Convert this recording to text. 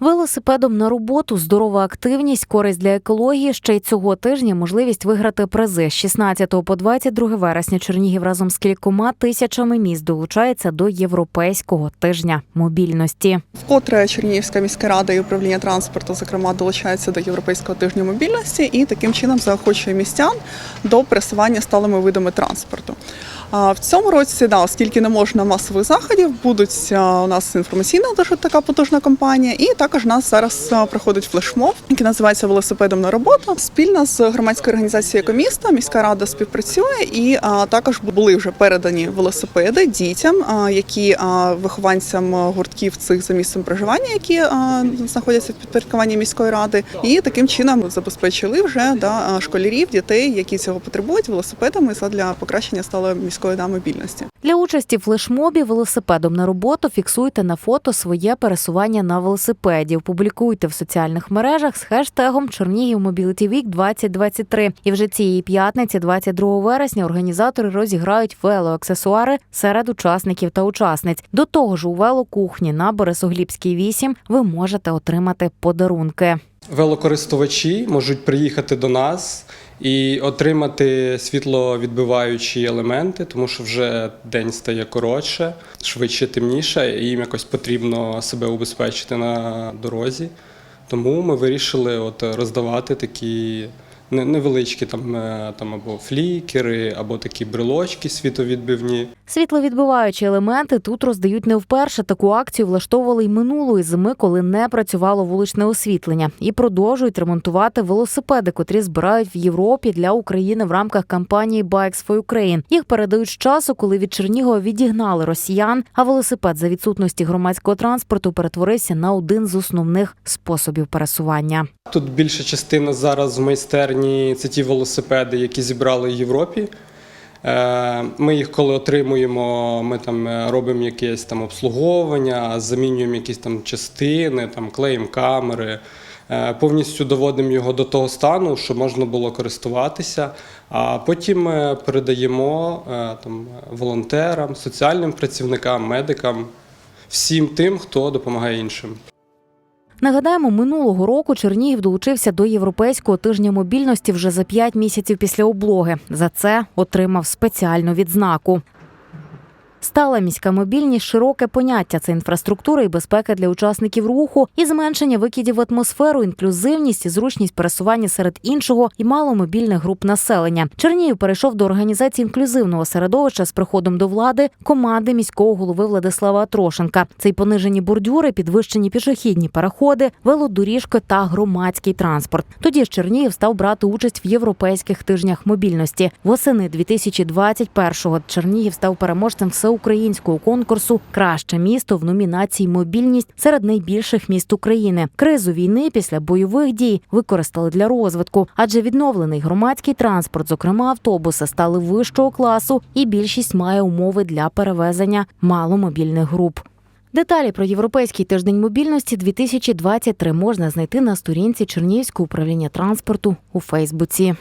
Велосипедом на роботу, здорова активність, користь для екології. Ще й цього тижня можливість виграти призи. З 16 по 22 вересня Чернігів разом з кількома тисячами міст долучається до європейського тижня мобільності. Вкотре Чернігівська міська рада і управління транспорту, зокрема, долучається до європейського тижня мобільності і таким чином заохочує містян до пересування сталими видами транспорту. В цьому році, да, оскільки не можна масових заходів, будуть у нас інформаційна дуже така потужна кампанія, і також у нас зараз проходить флешмоб, який називається велосипедом на роботу. Спільно з громадською організацією «Екомісто» міська рада співпрацює, і а, також були вже передані велосипеди дітям, які вихованцям гуртків цих за місцем проживання, які знаходяться в підпорядкуванні міської ради, і таким чином забезпечили вже да, школярів, дітей, які цього потребують, велосипедами для покращення сталої міської да, мобільності. Для участі в флешмобі велосипедом на роботу фіксуйте на фото своє пересування на велосипеді. Публікуйте в соціальних мережах з хештегом Чернігів Mobility Week 2023. І вже цієї п'ятниці, 22 вересня, організатори розіграють велоаксесуари серед учасників та учасниць. До того ж, у велокухні на Борисоглібській 8 ви можете отримати подарунки. Велокористувачі можуть приїхати до нас і отримати світловідбиваючі елементи, тому що вже день стає коротше, швидше темніше, і їм якось потрібно себе убезпечити на дорозі. Тому ми вирішили от роздавати такі невеличкі там, е, там або флікери, або такі брелочки світовідбивні. Світловідбиваючі елементи тут роздають не вперше. Таку акцію влаштовували й минулої зими, коли не працювало вуличне освітлення, і продовжують ремонтувати велосипеди, котрі збирають в Європі для України в рамках кампанії Bikes for Ukraine. Їх передають з часу, коли від Чернігова відігнали росіян. А велосипед за відсутності громадського транспорту перетворився на один з основних способів пересування. Тут більша частина зараз в майстерні це ті велосипеди, які зібрали в Європі. Е, Ми їх коли отримуємо, ми там е, робимо якесь там обслуговування, замінюємо якісь там частини, там клеїмо камери. е, Повністю доводимо його до того стану, щоб можна було користуватися, а потім передаємо там волонтерам, соціальним працівникам, медикам, всім тим, хто допомагає іншим. Нагадаємо, минулого року Чернігів долучився до європейського тижня мобільності вже за п'ять місяців після облоги. За це отримав спеціальну відзнаку. Стала міська мобільність широке поняття це інфраструктура і безпека для учасників руху, і зменшення викидів в атмосферу, інклюзивність і зручність пересування серед іншого і маломобільних груп населення. Чернігів перейшов до організації інклюзивного середовища з приходом до влади команди міського голови Владислава Атрошенка. Це й понижені бордюри, підвищені пішохідні переходи, велодоріжки та громадський транспорт. Тоді ж Чернігів став брати участь в європейських тижнях мобільності. Восени 2021-го Чернігів став переможцем всеукраїнського конкурсу Краще місто в номінації Мобільність серед найбільших міст України. Кризу війни після бойових дій використали для розвитку, адже відновлений громадський транспорт, зокрема автобуси, стали вищого класу, і більшість має умови для перевезення маломобільних груп. Деталі про європейський тиждень мобільності 2023 можна знайти на сторінці Чернігівського управління транспорту у Фейсбуці.